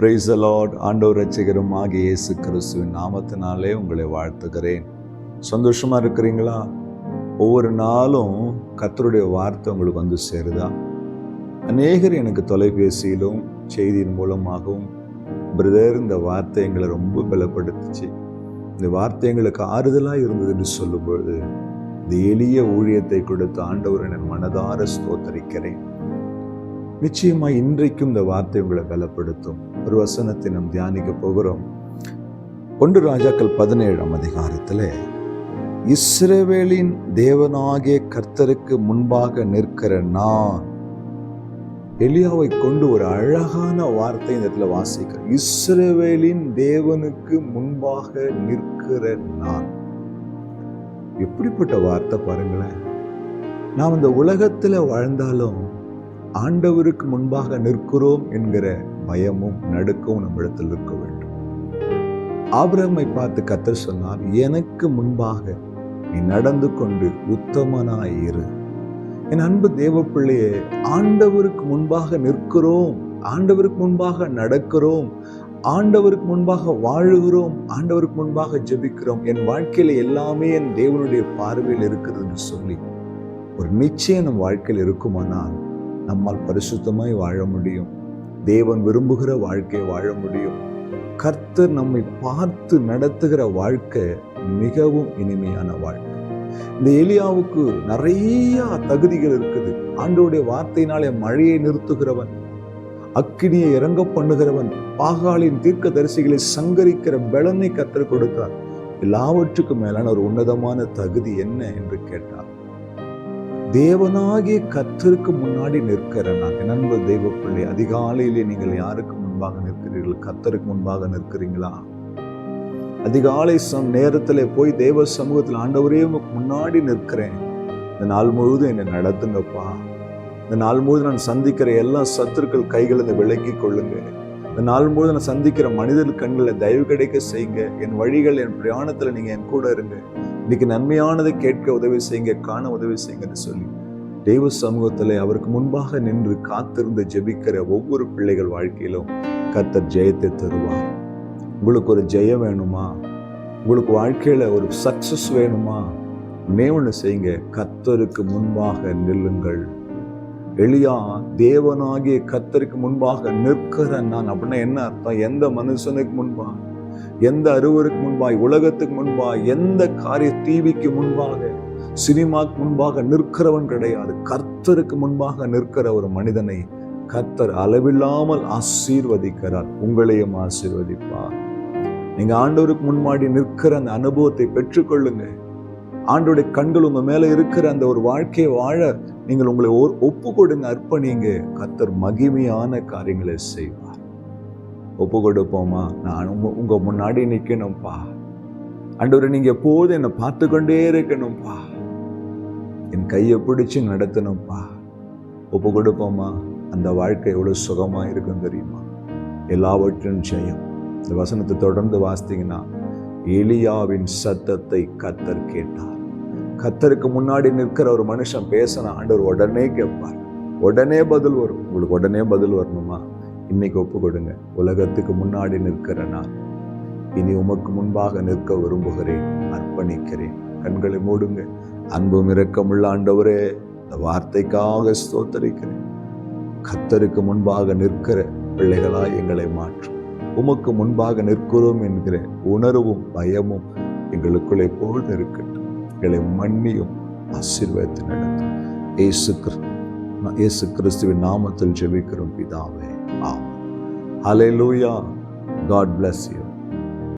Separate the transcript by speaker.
Speaker 1: Price allot ஆண்டவர் ரட்சகரும் ஆகிய இயேசு கிறிஸ்துவின் நாமத்தினாலே உங்களை வாழ்த்துகிறேன். சந்தோஷமாக இருக்கிறீங்களா? ஒவ்வொரு நாளும் கர்த்தருடைய வார்த்தை உங்களுக்கு வந்து சேருதா? அநேகர் எனக்கு தொலைபேசியிலும் செய்தியின் மூலமாகவும் பிரதர் இந்த வார்த்தை எங்களை ரொம்ப பலப்படுத்துச்சு. இந்த வார்த்தை எங்களுக்கு ஆறுதலாக இருந்தது என்று இந்த எளிய ஊழியத்தை கொடுத்த ஆண்டவர் என் மனதார ஸ்தோத்தரிக்கிறேன். நிச்சயமா இன்றைக்கும் இந்த வார்த்தை உங்களை பலப்படுத்தும். ஒரு வசனத்தை நாம் தியானிக்க போகிறோம். ஒன்று ராஜாக்கள் பதினேழாம் அதிகாரத்தில் இஸ்ரவேலின் தேவனாகிய கர்த்தருக்கு முன்பாக நிற்கிற நான். எலியாவை கொண்டு ஒரு அழகான வார்த்தை இந்த இடத்துல வாசிக்கிறேன் இஸ்ரவேலின் தேவனுக்கு முன்பாக நிற்கிற நான். எப்படிப்பட்ட வார்த்தை பாருங்களேன். நாம் இந்த உலகத்துல வாழ்ந்தாலும் ஆண்டவருக்கு முன்பாக நிற்கிறோம் என்கிற பயமும் நடுக்கவும் நம்மிடத்தில் இருக்க வேண்டும். ஆபிரமை பார்த்து கத்தர் சொன்னார் எனக்கு முன்பாக நீ நடந்து கொண்டு உத்தமனாய் இரு. என் அன்பு தேவ பிள்ளையே ஆண்டவருக்கு முன்பாக நிற்கிறோம். ஆண்டவருக்கு முன்பாக நடக்கிறோம். ஆண்டவருக்கு முன்பாக வாழுகிறோம். ஆண்டவருக்கு முன்பாக ஜெபிக்கிறோம். என் வாழ்க்கையில எல்லாமே என் தேவனுடைய பார்வையில் இருக்கிறதுன்னு சொல்லி ஒரு நிச்சயம் நம் வாழ்க்கையில் இருக்குமானால் நம்மால் பரிசுத்தமாய் வாழ முடியும். தேவன் விரும்புகிற வாழ்க்கையை வாழ முடியும். கர்த்தர் நம்மை பார்த்து நடத்துகிற வாழ்க்கை மிகவும் இனிமையான வாழ்க்கை. இந்த எலியாவுக்கு நிறைய தகுதிகள் இருக்குது. ஆண்டோடைய வார்த்தையினாலே மழையை நிறுத்துகிறவன் அக்கினியை இறங்க பண்ணுகிறவன் பாகாலின் தீர்க்க தரிசிகளை சங்கரிக்கிற பலனை கத்தர் கொடுத்தார். எல்லாவற்றுக்கும் மேலான ஒரு உன்னதமான தகுதி என்ன என்று கேட்டார். தேவனாகிய கத்தருக்கு முன்னாடி நிற்கிற நான் நண்பு தெய்வ பிள்ளை அதிகாலையிலே நீங்கள் யாருக்கு முன்பாக நிற்கிறீர்கள்? கத்தருக்கு முன்பாக நிற்கிறீங்களா அதிகாலை சம் நேரத்தில் போய் தேவ சமூகத்தில் ஆண்டவரே உமக்கு முன்னாடி நிற்கிறேன். இந்த நாள் முழுவதும் என்னை நடத்துங்கப்பா. இந்த நாள் முழுவதும் நான் சந்திக்கிற எல்லா சத்துருக்கள் கைகளை விளக்கி கொள்ளுங்க. இந்த நாள் முழுவதும் நான் சந்திக்கிற மனிதர் கண்களை தயவு கிடைக்க செய்யுங்க. என் வழிகள் என் பிரயாணத்தில் நீங்கள் என் கூட இருங்க. இன்னைக்கு நன்மையானதை கேட்க உதவி செய்யுங்க காண உதவி செய்யுங்கன்னு சொல்லி தெய்வ சமூகத்தில் அவருக்கு முன்பாக நின்று காத்திருந்து ஜெபிக்கிற ஒவ்வொரு பிள்ளைகள் வாழ்க்கையிலும் கத்தர் ஜெயத்தை தருவார். உங்களுக்கு ஒரு ஜெயம் வேணுமா? உங்களுக்கு வாழ்க்கையில் ஒரு சக்சஸ் வேணுமா? ஒண்ணு செய்யுங்க கத்தருக்கு முன்பாக நில்லுங்கள். எளியா தேவனாகிய கத்தருக்கு முன்பாக நிற்கிறேன் நான் அப்படின்னா என்ன அர்த்தம்? எந்த மனுஷனுக்கு முன்பாக? எந்த அறுவருக்கு முன்பாய் உலகத்துக்கு முன்பாய் எந்த காரிய டிவிக்கு முன்பாக சினிமாக்கு முன்பாக நிற்கிறவன் கிடையாது. கர்த்தருக்கு முன்பாக நிற்கிற ஒரு மனிதனை கர்த்தர் அளவில்லாமல் ஆசீர்வதிக்கிறார். உங்களையும் ஆசீர்வதிப்பார். நீங்க ஆண்டவருக்கு முன்னாடி நிற்கிற அந்த அனுபவத்தை பெற்றுக்கொள்ளுங்க ஆண்டோடைய கண்கள் உங்க மேல இருக்கிற அந்த ஒரு வாழ்க்கையை வாழ நீங்கள் உங்களை ஒப்பு கொடுங்க அர்ப்பணிங்க. கத்தர் மகிமையான காரியங்களை செய்வார். ஒப்பு கொடுப்போமா நான் உங்கள் உங்கள் முன்னாடி நிற்கணும்ப்பா ஆண்டவரை நீங்கள் எப்போதும் என்னை பார்த்து கொண்டே இருக்கணும்ப்பா என் கையை பிடிச்சி நடத்தணும்ப்பா ஒப்பு கொடுப்போமா அந்த வாழ்க்கை எவ்வளோ சுகமாக இருக்கும் தெரியுமா? எல்லாவற்றும் செய்யும் இந்த வசனத்தை தொடர்ந்து வாசித்தீங்கன்னா எலியாவின் சத்தத்தை கத்தர் கேட்டார். கத்தருக்கு முன்னாடி நிற்கிற ஒரு மனுஷன் பேசின ஆண்டவர் உடனே கேட்பார். உடனே பதில் வரும். உங்களுக்கு உடனே பதில் வரணுமா? இன்னைக்கு ஒப்பு கொடுங்க உலகத்துக்கு முன்னாடி நிற்கிற நான். இனி உமக்கு முன்பாக நிற்க விரும்புகிறேன். அர்ப்பணிக்கிறேன். கண்களை மூடுங்க. அன்பும் இரக்கமுள்ள ஆண்டவரே இந்த வார்த்தைக்காக ஸ்தோத்தரிக்கிறேன். கத்தருக்கு முன்பாக நிற்கிற பிள்ளைகளாய் எங்களை மாற்றும் உமக்கு முன்பாக நிற்கிறோம் என்கிற உணர்வும் பயமும் எங்களுக்குள்ளே எப்பொழுது இருக்கட்டும். எங்களை மன்னியும் ஆசீர்வாதத்தை நடத்தும். ஏசு கிறிஸ்துவின் நாமத்தில் ஜெபிக்கிறோம் பிதாவே. ஆம் ஹலே லூயா காட் பிளஸ் யூ